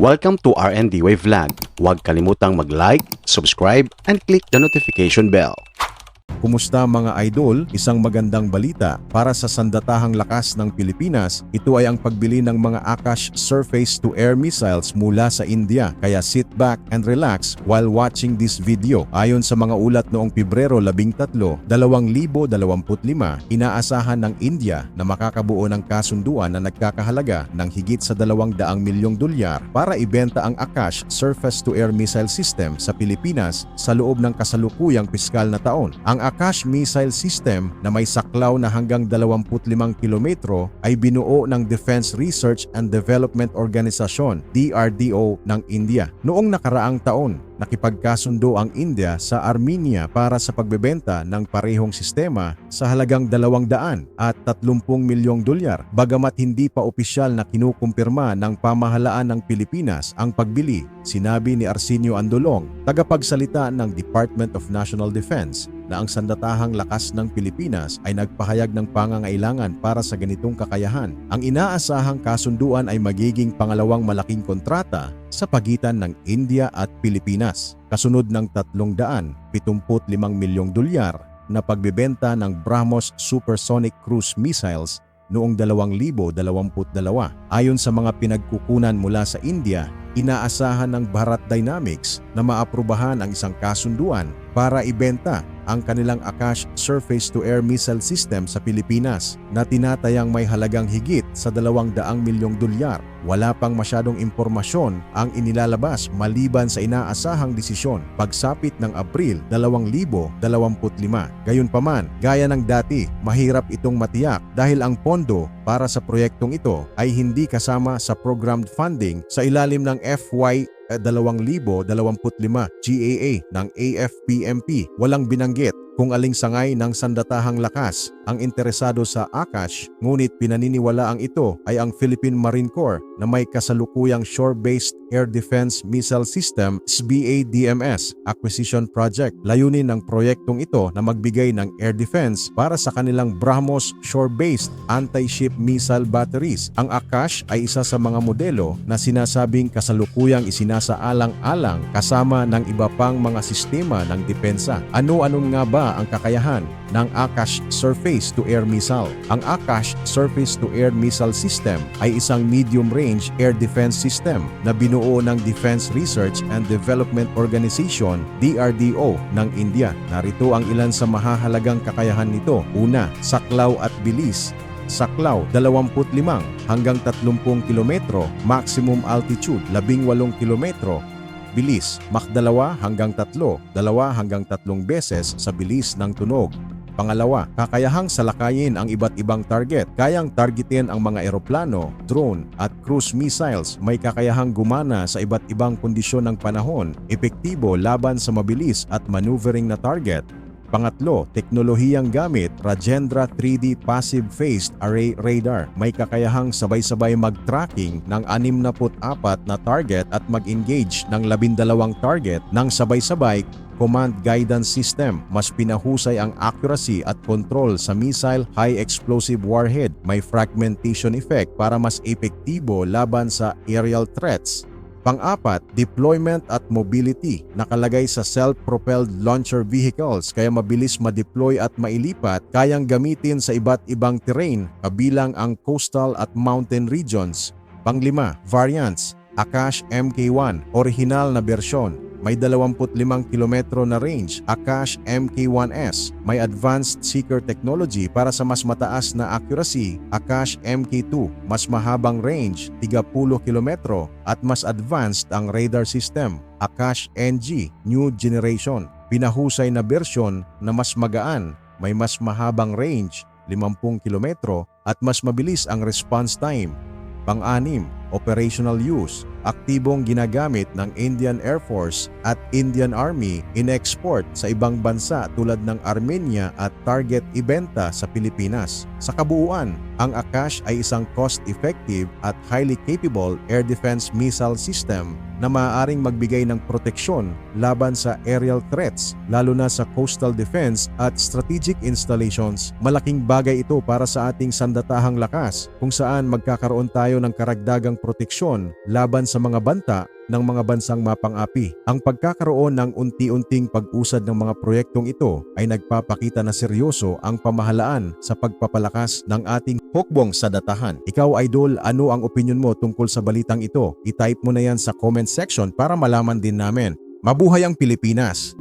Welcome to RND Wave Vlog. Huwag kalimutang mag-like, subscribe, and click the notification bell. Kumusta mga idol? Isang magandang balita para sa sandatahang lakas ng Pilipinas. Ito ay ang pagbili ng mga Akash surface-to-air missiles mula sa India. Kaya sit back and relax while watching this video. Ayon sa mga ulat noong Pebrero 13, 2025, inaasahan ng India na makakabuo ng kasunduan na nagkakahalaga ng higit sa 200 milyong dolyar para ibenta ang Akash surface-to-air missile system sa Pilipinas sa loob ng kasalukuyang piskal na taon. Ang Akash missile system na may saklaw na hanggang 25 kilometro ay binuo ng Defense Research and Development Organization DRDO ng India. Noong nakaraang taon, nakipagkasundo ang India sa Armenia para sa pagbebenta ng parehong sistema sa halagang 200 at 30 milyong dolyar. Bagamat hindi pa opisyal na kinukumpirma ng pamahalaan ng Pilipinas ang pagbili, sinabi ni Arsenio Andolong, tagapagsalita ng Department of National Defense, na ang sandatahang lakas ng Pilipinas ay nagpahayag ng pangangailangan para sa ganitong kakayahan. Ang inaasahang kasunduan ay magiging pangalawang malaking kontrata sa pagitan ng India at Pilipinas, kasunod ng 375 milyong dolyar na pagbebenta ng BrahMos Supersonic Cruise Missiles noong 2022. Ayon sa mga pinagkukunan mula sa India, inaasahan ng Bharat Dynamics na maaprubahan ang isang kasunduan para ibenta ang kanilang Akash surface-to-air missile system sa Pilipinas na tinatayang may halagang higit sa 200 milyong dolyar. Wala pang masyadong impormasyon ang inilalabas maliban sa inaasahang desisyon pagsapit ng Abril 2025. Gayunpaman, gaya ng dati, mahirap itong matiyak dahil ang pondo para sa proyektong ito ay hindi kasama sa programmed funding sa ilalim ng FY 2025 GAA ng AFPMP. Walang binanggit kung aling sangay ng sandatahang lakas ang interesado sa Akash ngunit pinaniniwala ang ito ay ang Philippine Marine Corps na may kasalukuyang shore-based air defense missile system SBA-DMS acquisition project. Layunin ng proyektong ito na magbigay ng air defense para sa kanilang BrahMos shore-based anti-ship missile batteries. Ang Akash ay isa sa mga modelo na sinasabing kasalukuyang isinasaalang-alang kasama ng iba pang mga sistema ng depensa. Ano-anong nga ba ang kakayahan ng Akash surface-to-air missile? Ang Akash surface-to-air missile system ay isang medium-range air defense system na binuo ng Defense Research and Development Organization DRDO ng India. Narito ang ilan sa mahahalagang kakayahan nito. Una, saklaw at bilis Saklaw 25 hanggang 30 kilometro, maximum altitude 18 kilometro, bilis 2 hanggang 3, 2 hanggang 3 beses sa bilis ng tunog. Pangalawa, kakayahang salakayin ang iba't ibang target. Kayang targetin ang mga eroplano, drone at cruise missiles. May kakayahang gumana sa iba't ibang kondisyon ng panahon, epektibo laban sa mabilis at maneuvering na target. Pangatlo, teknolohiyang gamit Rajendra 3D Passive Phased Array Radar. May kakayahang sabay-sabay mag-tracking ng 64 na target at mag-engage ng 12 target ng sabay-sabay command guidance system. Mas pinahusay ang accuracy at control sa missile high explosive warhead. May fragmentation effect para mas epektibo laban sa aerial threats. Pang-apat, deployment at mobility. Nakalagay sa self-propelled launcher vehicles kaya mabilis ma-deploy at mailipat, kayang gamitin sa iba't ibang terrain kabilang ang coastal at mountain regions. Panglima, variants. Akash MK1, original na bersyon. May 25 kilometro na range, Akash MK1S. May advanced seeker technology para sa mas mataas na accuracy, Akash MK2. Mas mahabang range, 30 kilometro at mas advanced ang radar system, Akash NG New Generation. Pinahusay na bersyon na mas magaan, may mas mahabang range, 50 kilometro at mas mabilis ang response time. Pang-anim, operational use. Aktibong ginagamit ng Indian Air Force at Indian Army in-export sa ibang bansa tulad ng Armenia at target ibenta sa Pilipinas. Sa kabuuan, ang Akash ay isang cost-effective at highly capable air defense missile system na maaaring magbigay ng proteksyon laban sa aerial threats, lalo na sa coastal defense at strategic installations. Malaking bagay ito para sa ating sandatahang lakas kung saan magkakaroon tayo ng karagdagang proteksyon laban sa mga banta ng mga bansang mapang-api. Ang pagkakaroon ng unti-unting pag-usad ng mga proyektong ito ay nagpapakita na seryoso ang pamahalaan sa pagpapalakas ng ating hukbong sa datahan. Ikaw idol, ano ang opinion mo tungkol sa balitang ito? I-type mo na yan sa comment section para malaman din namin. Mabuhay ang Pilipinas!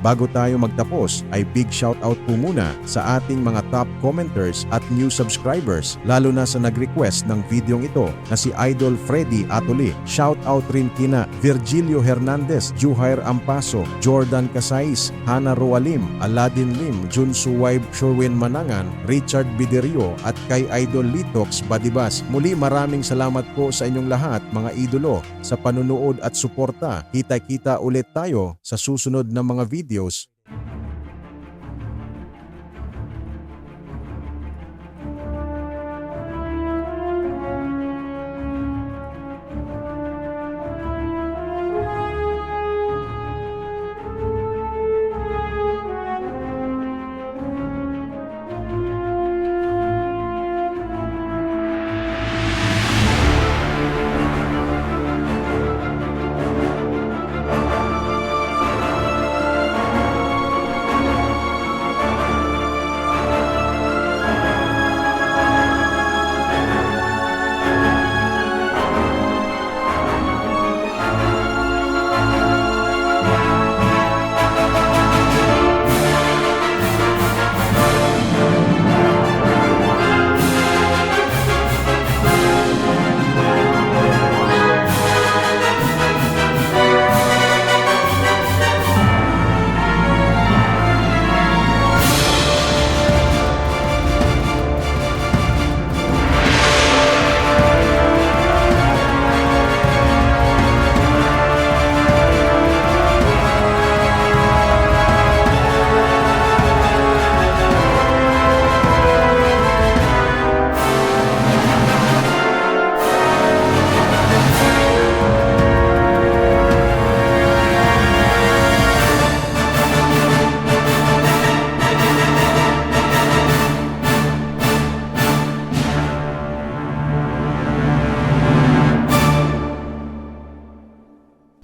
Bago tayo magtapos ay big shoutout po muna sa ating mga top commenters at new subscribers lalo na sa nag-request ng videong ito na si Idol Freddy Atuli. Shoutout rin kina Virgilio Hernandez, Juhair Ampaso, Jordan Casais, Hana Roalim, Aladin Lim, Jun Suwaib, Sherwin Manangan, Richard Biderio at kay Idol Litox Badibas. Muli maraming salamat po sa inyong lahat mga idolo sa panunood at suporta. Kita-kita ulit tayo sa susunod na mga Diyos